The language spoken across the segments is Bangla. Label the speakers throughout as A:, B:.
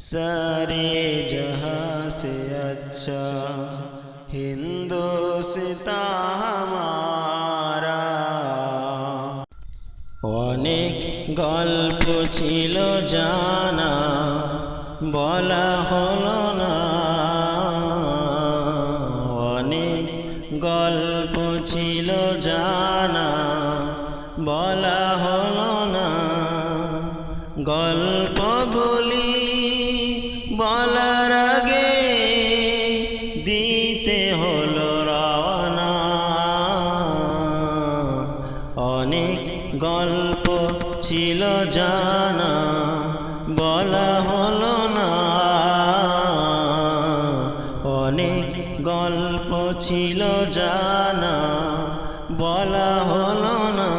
A: सारे जहां से अच्छा হিন্দুস্তা হামারা অনেক গল্প ছিল জানা বলা হলো না অনেক গল্প ছিল জানা বলা হলো না গল্পগুলি বলার আগে দিতে হলো রওনা। অনেক গল্প ছিল জানা, বলা হলো না। অনেক গল্প ছিল জানা, বলা হলো না।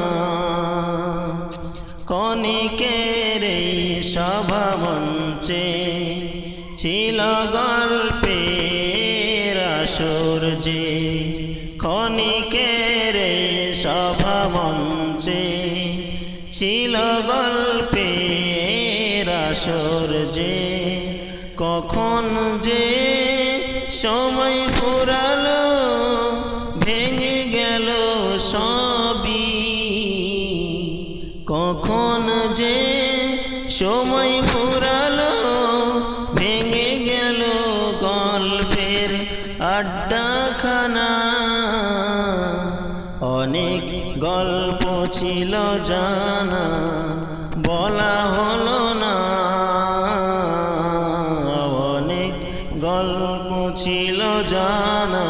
A: কণিকের এই সভা মঞ্চে ছিল গল্পের আসর যে ক্ষণিকের এই সভা মঞ্চে ছিল গল্পের আসর যে কখন যে সময় ফুরালো, ভেঙে গেল সবই সময় ফুরালো ভেঙে গেল গল্পের আড্ডাখানা। অনেক গল্প ছিল জানা, বলা হলো না। অনেক গল্প ছিল জানা,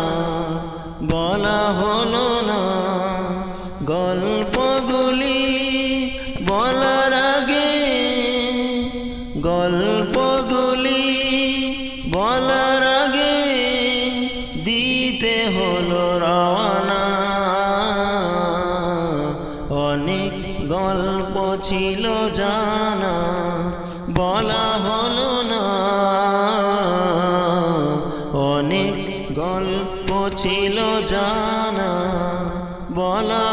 A: বলা হলো না। গল্পগুলি বলার বলার আগে দিতে হলো রওনা। অনেক গল্প ছিল জানা, বলা হলো না। অনেক গল্প ছিল জানা, বলা